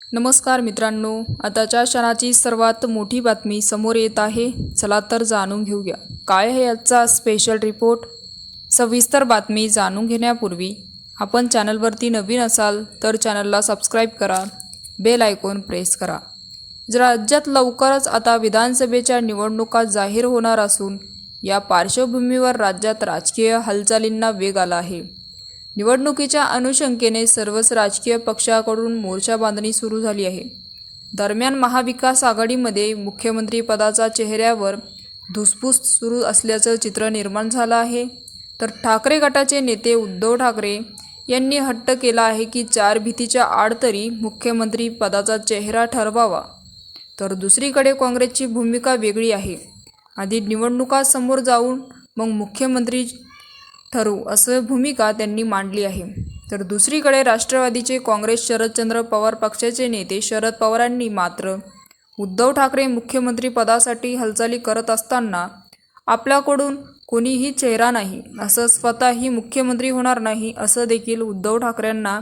नमस्कार मित्रांनो आताच्या क्षणाची सर्वात मोठी बातमी समोर येत आहे. चला तर जाणून घेऊया. काय आहे आजचा स्पेशल रिपोर्ट सविस्तर बातमी जाणून घेण्यापूर्वी आपण चॅनलवरती नवीन असाल तर चॅनलला सबस्क्राईब करा बेल आयकॉन प्रेस करा. जर राज्यात लवकरच आता विधानसभेच्या निवडणुका जाहीर होणार असून या पार्श्वभूमीवर राज्यात राजकीय हालचालींना वेग आला आहे. निवडणुकीच्या अनुशंकेने सर्वच राजकीय पक्षाकडून मोर्चा बांधणी सुरू झाली आहे. दरम्यान महाविकास आघाडीमध्ये मुख्यमंत्रीपदाचा चेहऱ्यावर धुसफूस सुरू असल्याचं चित्र निर्माण झालं आहे. तर ठाकरे गटाचे नेते उद्धव ठाकरे यांनी हट्ट केला आहे की चार भीतीच्या आड तरी मुख्यमंत्री पदाचा चेहरा ठरवावा. तर दुसरीकडे काँग्रेसची भूमिका वेगळी आहे. आधी निवडणुका समोर जाऊन मग मुख्यमंत्री ठरवू असं भूमिका त्यांनी मांडली आहे. तर दुसरीकडे राष्ट्रवादीचे काँग्रेस शरदचंद्र पवार पक्षाचे नेते शरद पवारांनी मात्र उद्धव ठाकरे मुख्यमंत्री पदासाठी हालचाली करत असताना आपल्याकडून कोणीही चेहरा नाही असं स्वतःही मुख्यमंत्री होणार नाही असं देखील उद्धव ठाकरेंना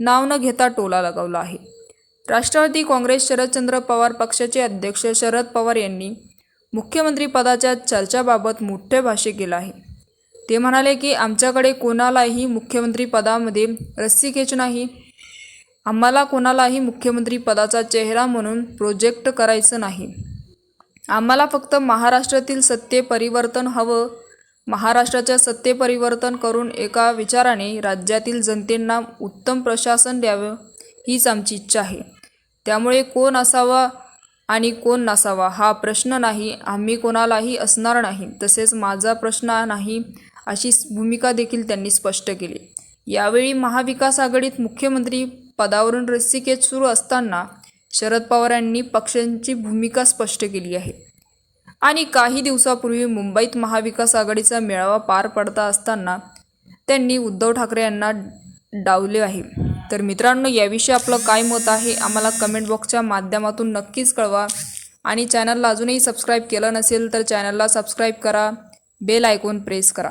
नाव न घेता टोला लगावला आहे. राष्ट्रवादी काँग्रेस शरदचंद्र पवार पक्षाचे अध्यक्ष शरद पवार यांनी मुख्यमंत्री पदाच्या चर्चाबाबत मोठे भाष्य केलं आहे. ते म्हणाले की आमच्याकडे कोणालाही मुख्यमंत्रीपदामध्ये रस्सीखेच नाही. आम्हाला कोणालाही मुख्यमंत्री पदाचा चेहरा म्हणून प्रोजेक्ट करायचं नाही. आम्हाला फक्त महाराष्ट्रातील सत्ते परिवर्तन हवं. महाराष्ट्राच्या सत्ते परिवर्तन करून एका विचाराने राज्यातील जनतेंना उत्तम प्रशासन द्यावं हीच आमची इच्छा आहे. त्यामुळे कोण असावा आणि कोण नसावा हा प्रश्न नाही. आम्ही कोणालाही असणार नाही. तसेच माझा प्रश्न नाही. अशी भूमिका देखील त्यांनी स्पष्ट केली. यावेळी महाविकास आघाडीत मुख्यमंत्री पदावरून रस्सीखेच सुरू असताना शरद पवार यांनी पक्षांची भूमिका स्पष्ट केली आहे. आणि काही दिवसापूर्वी मुंबईत महाविकास आघाडीचा मेळावा पार पडता असताना त्यांनी उद्धव ठाकरे यांना डावले आहे. तर मित्रांनो याविषयी आपलं काय मत आहे आम्हाला कमेंट बॉक्सच्या माध्यमातून नक्कीच कळवा. आणि चॅनलला अजूनही सबस्क्राईब केलं नसेल तर चॅनलला सबस्क्राईब करा. बेल आयकॉन प्रेस करा.